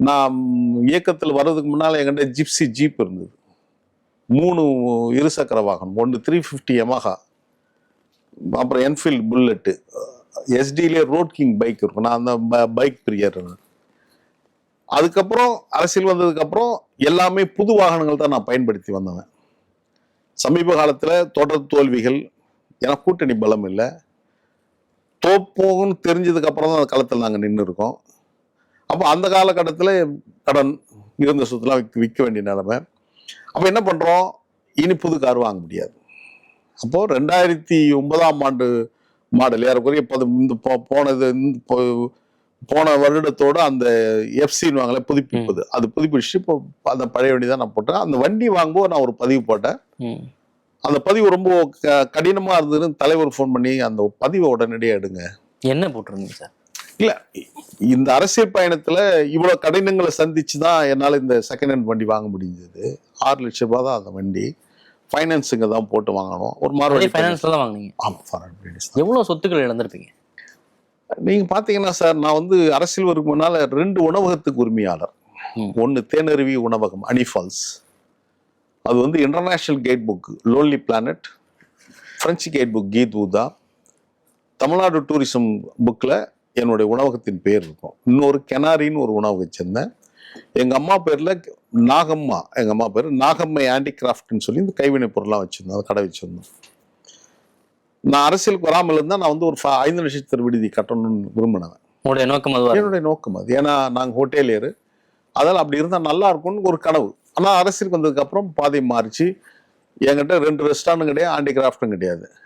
நான் இயக்கத்தில் வர்றதுக்கு முன்னால் என்கிட்ட ஜிப்சி ஜீப் இருந்தது. மூணு இருசக்கர வாகனம் ஒன்று த்ரீ ஃபிஃப்டி எமஹா அப்புறம் என்ஃபீல்ட் புல்லட்டு எஸ்டிலே ரோட் கிங் பைக் இருக்கும். நான் அந்த பைக் பிரியர் அதுக்கப்புறம் அரசியல் வந்ததுக்கப்புறம் எல்லாமே புது வாகனங்கள் தான் நான் பயன்படுத்தி வந்தவன். சமீப காலத்தில் தொடர் தோல்விகள் ஏன்னா கூட்டணி பலம் இல்லை. தோப்போகும்னு தெரிஞ்சதுக்கப்புறம் தான் அந்த களத்தில் நாங்கள் நின்று இருக்கோம் அப்போ அந்த காலகட்டத்தில் கடன் இருந்த சொத்துலாம் விற்க விற்க வேண்டிய நிலைமை. அப்போ என்ன பண்ணுறோம் இனி புது கார் வாங்க முடியாது. அப்போது ரெண்டாயிரத்தி ஒன்பதாம் ஆண்டு மாடல் ஏறக்குறைய பது இந்த போ- போனது போன வருடத்தோட அந்த எஃப்சின்னு வாங்கல புதுப்பிப்பது. அது புதுப்பிச்சு இப்போ அந்த பழைய வண்டி தான் நான் போட்டேன். அந்த வண்டி வாங்கும்போது நான் ஒரு பதிவு போட்டேன். அந்த பதிவு ரொம்ப க- கடினமா இருந்ததுன்னு தலைவர் ஃபோன் பண்ணி அந்த பதிவை உடனடியாக எடுங்க. என்ன போட்டிருந்தீங்க சார்? இல்ல இந்த அரசியல் பயணத்துல இவ்வளவு கடினங்களை சந்திச்சு தான் என்னால இந்த செகண்ட் ஹேண்ட் வண்டி வாங்க முடிஞ்சது. ஆறு லட்சம் ரூபாய் தான் அந்த வண்டி. ஃபைனான்ஸுங்க தான் போட்டு வாங்கணும். ஒரு மாறுபடி ஃபைனான்ஸ்ல தான் வாங்குனீங்க? ஆமா ஃபாரின் பிரிட்டிஷ் எவ்வளவு சொத்துக்கள் இழந்திருப்பீங்க? நீங்க பாத்தீங்கன்னா சார் நான் வந்து அரசியல் வருக்கு முன்னால ரெண்டு உணவகத்துக்கு உரிமையாளர். ம். ஒன்னு தேனருவி உணவகம் அனிஃபால்ஸ் அது வந்து international guide book Lonely Planet French guide book Keith ஊதா தமிழ்நாடு டூரிசம் புக்கில் என்னுடைய உணவகத்தின் பேர் இருக்கும். இன்னொரு கெனாரின்னு ஒரு உணவகம் வச்சிருந்தேன். எங்க அம்மா பேர்ல நாகம்மா எங்க அம்மா பேர் நாகம்மை ஹேண்டிகிராஃப்ட்னு சொல்லி இந்த கைவினை பொருள்லாம் வச்சிருந்தோம் அது கடை வச்சிருந்தோம். நான் அரசியலுக்கு வராமல் இருந்தால் நான் வந்து ஒரு ஐந்து நட்சத்திர விடுதி கட்டணும்னு விரும்பினேன் உங்களுடைய நோக்கம் இருக்கு. என்னுடைய நோக்கம் அது. ஏன்னா நாங்கள் ஹோட்டலியர். அதனால் அப்படி இருந்தால் நல்லா இருக்கும்னு ஒரு கனவு. ஆனால் அரசியலுக்கு வந்ததுக்கு அப்புறம் பாதை மாறிச்சு. என்கிட்ட ரெண்டு ரெஸ்டாரண்ட்டும் கிடையாது ஹேண்டிகிராஃப்ட்டும் கிடையாது.